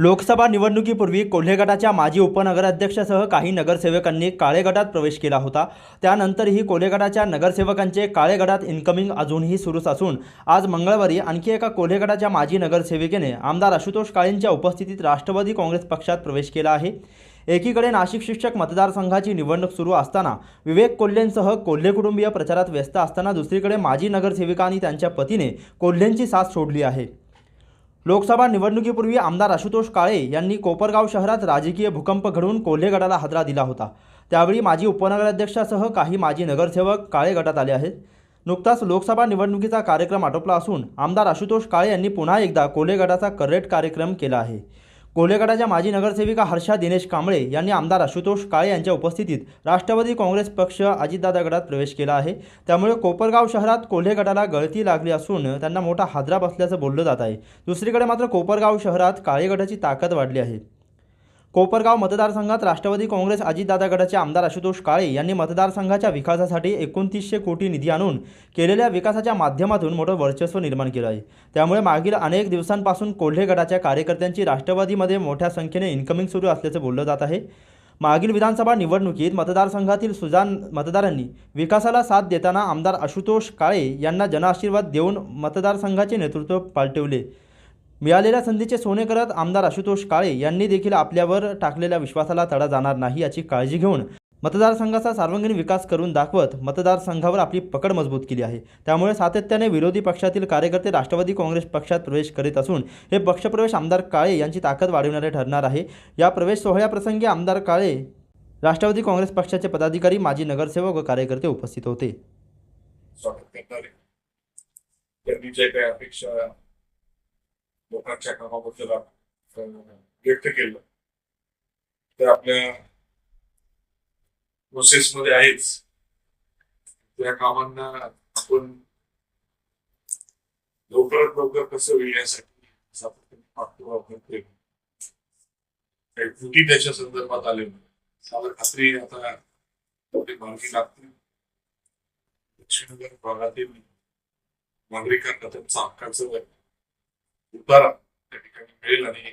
लोकसभा निवडणुकीपूर्वी कोल्हे गटाच्या माजी उपनगराध्यक्षासह काही नगरसेवकांनी काळे गटात प्रवेश केला होता. त्यानंतरही कोल्हे गटाच्या नगरसेवकांचे काळे गटात इन्कमिंग अजूनही सुरूच असून आज मंगळवारी आणखी एका कोल्हे गटाच्या माजी नगरसेविकेने आमदार आशुतोष काळेंच्या उपस्थितीत राष्ट्रवादी काँग्रेस पक्षात प्रवेश केला आहे. एकीकडे नाशिक शिक्षक मतदारसंघाची निवडणूक सुरू असताना विवेक कोल्हेंसह कोल्हे कुटुंबीय प्रचारात व्यस्त असताना दुसरीकडे माजी नगरसेविका आणि त्यांच्या पतीने कोल्हेंची साथ सोडली आहे. लोकसभा निवडणुकीपूर्वी आमदार आशुतोष काळे यांनी कोपरगाव शहरात राजकीय भूकंप घडवून कोल्हे गटाला हादरा दिला होता. त्यावेळी माजी उपनगराध्यक्षासह काही माजी नगरसेवक काळे गटात आले आहेत. नुकताच लोकसभा निवडणुकीचा कार्यक्रम आटोपला असून आमदार आशुतोष काळे यांनी पुन्हा एकदा कोल्हे गटाचा करेट कार्यक्रम केला आहे. कोल्हेगटाच्या माजी नगरसेविका हर्षा दिनेश कांबळे यांनी आमदार आशुतोष काळे यांच्या उपस्थितीत राष्ट्रवादी काँग्रेस पक्ष अजितदादा गटात प्रवेश केला आहे. त्यामुळे कोपरगाव शहरात कोल्हे गटाला गळती लागली असून त्यांना मोठा हादरा बसल्याचं बोललं जात आहे. दुसरीकडे मात्र कोपरगाव शहरात काळे गटाची ताकद वाढली आहे. कोपरगाव मतदारसंघात राष्ट्रवादी काँग्रेस अजितदादा गटाचे आमदार आशुतोष काळे यांनी मतदारसंघाच्या विकासासाठी एकोणतीसशे कोटी निधी आणून केलेल्या विकासाच्या माध्यमातून मोठं वर्चस्व निर्माण केलं आहे. त्यामुळे मागील अनेक दिवसांपासून कोल्हे गटाच्या कार्यकर्त्यांची राष्ट्रवादीमध्ये मोठ्या संख्येने इन्कमिंग सुरू असल्याचं बोललं जात आहे. मागील विधानसभा निवडणुकीत मतदारसंघातील सुजान मतदारांनी विकासाला साथ देताना आमदार आशुतोष काळे यांना जनआशीर्वाद देऊन मतदारसंघाचे नेतृत्व पालटवले. मिळालेल्या संधीचे सोने करत आमदार आशुतोष काळे यांनी देखील आपल्यावर टाकलेल्या विश्वासाला तडा जाणार नाही याची काळजी घेऊन मतदारसंघाचा सार्वजनिक विकास करून दाखवत मतदारसंघावर आपली पकड मजबूत केली आहे. त्यामुळे सातत्याने विरोधी पक्षातील कार्यकर्ते राष्ट्रवादी काँग्रेस पक्षात प्रवेश करीत असून हे पक्षप्रवेश आमदार काळे यांची ताकद वाढविणारे ठरणार आहे. या प्रवेश सोहळ्याप्रसंगी आमदार काळे राष्ट्रवादी काँग्रेस पक्षाचे पदाधिकारी माजी नगरसेवक व कार्यकर्ते उपस्थित होते. लोकांच्या कामाबद्दल व्यक्त केलं. ते आपल्या प्रोसेस मध्ये आहेच. त्या कामांना आपण लवकरात लवकर कसं होईल यासाठी सातत्याने पाठपुरावा करतोय. काही त्रुटी त्याच्या संदर्भात आले मला खात्री आता तेवढी मार्गी लागते. दक्षिण भागातील नागरिकांना त्यांचा हक्काचं उतारा त्या ठिकाणी मिळेल आणि